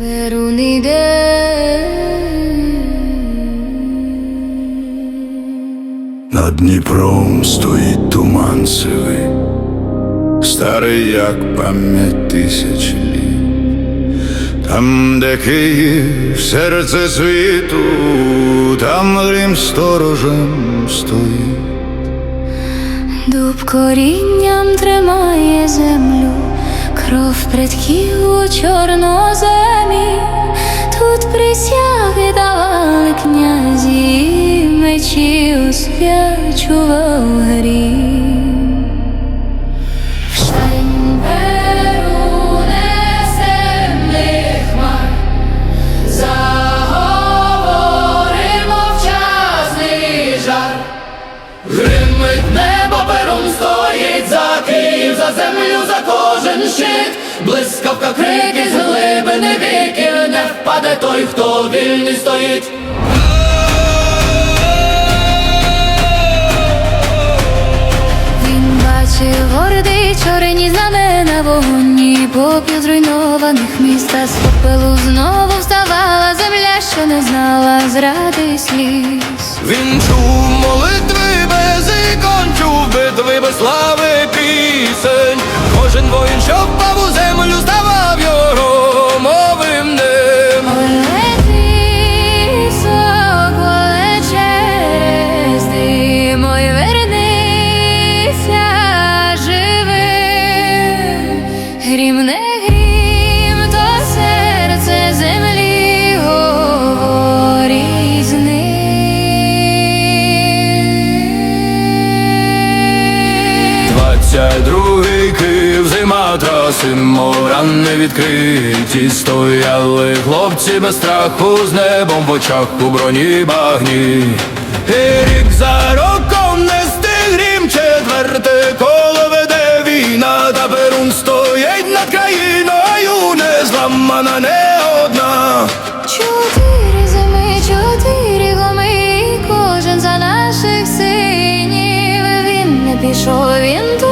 День. Над Дніпром стоїть туман сивий, старий, як пам'ять тисяч літ. Там, де Київ, серце світу, там Рим сторожем стоїть. Дуб корінням тримає землю, кров предків у чорноземі, тут присяги давали князі, мечі освячував грім. Штайн беру несемних хмар, заговори жар. Гримить небо пером стоїть за Київ, за землю, за кожен щит. Блискавка крики з глибини впаде той, хто вільний стоїть. Він бачив горди, чорні знамена вогоні, попіл зруйнованих міст, а з попелу знову вставала земля, що не знала зради сліз. Він чув молитви Щастя, другий Київ, зима траси, моран не відкриті, стояли хлопці без страху, з небом в очах у броні багні. І рік за роком не стигрім четверте коло веде війна, та перун стоїть над країною, не зламана не одна. Чотири зими, чотири гоми, кожен за наших синів він не пішов він.